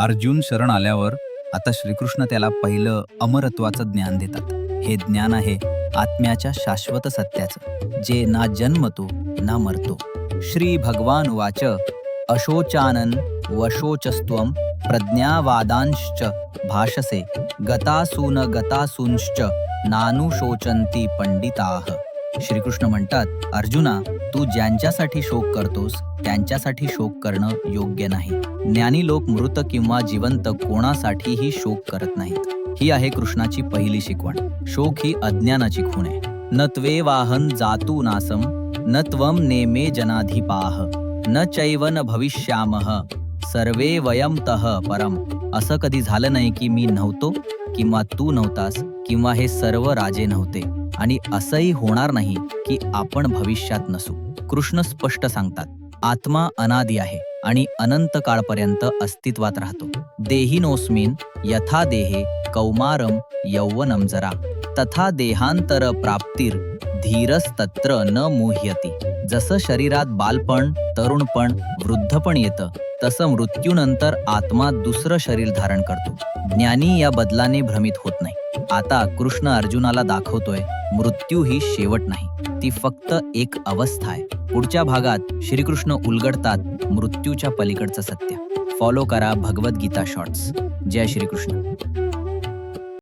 अर्जुन शरण आल्यावर आता श्रीकृष्ण त्याला पहिलं अमरत्वाचं ज्ञान देतात. हे ज्ञान आहे आत्म्याच्या शाश्वत सत्याचं. जे ना जन्मतो ना मरतो. श्री भगवान वाच अशोचानन वशोचस्त्वम प्रज्ञावादांश्च भाषसे गतासून गतासूंश्च नानुशोचंती पंडिताः। श्रीकृष्ण म्हणतात अर्जुना तू ज्यांच्यासाठी शोक करतोस त्यांच्यासाठी शोक करणं योग्य नाही. ज्ञानी लोक मृत किंवा जिवंत कोणासाठीही शोक करत नाहीत. ही आहे कृष्णाची पहिली शिकवण. शोक ही अज्ञानाची खूण आहे. न त्वे वाहन जातू नासम न त्वम नेमे जनाधिपाह न चैवन भविष्यामह सर्वे वयम तह परम असं कधी झालं नाही की मी नव्हतो किंवा तू नव्हतास किंवा हे सर्व राजे नव्हते. आणि असंही होणार नाही की आपण भविष्यात नसू. कृष्ण स्पष्ट सांगतात आत्मा अनादी आहे आणि अनंत काळपर्यंत अस्तित्वात राहतो. देहिनोस्मिन यथा देहे कौमारम यौवनम जरा. तथा देहांतर प्राप्तीर धीरस्तत्र न मुह्यती. जसं शरीरात बालपण तरुणपण वृद्धपण येतं तसं मृत्यूनंतर आत्मा दुसरं शरीर धारण करतो. ज्ञानी या बदलाने भ्रमित होत नाही. आता कृष्ण अर्जुनाला दाखवतोय मृत्यू ही शेवट नाही ती फक्त एक अवस्था आहे. पुढच्या भागात श्रीकृष्ण उलगडतात मृत्यूच्या पलीकडचं सत्य. फॉलो करा भगवद्गीता शॉर्ट्स. जय श्रीकृष्ण.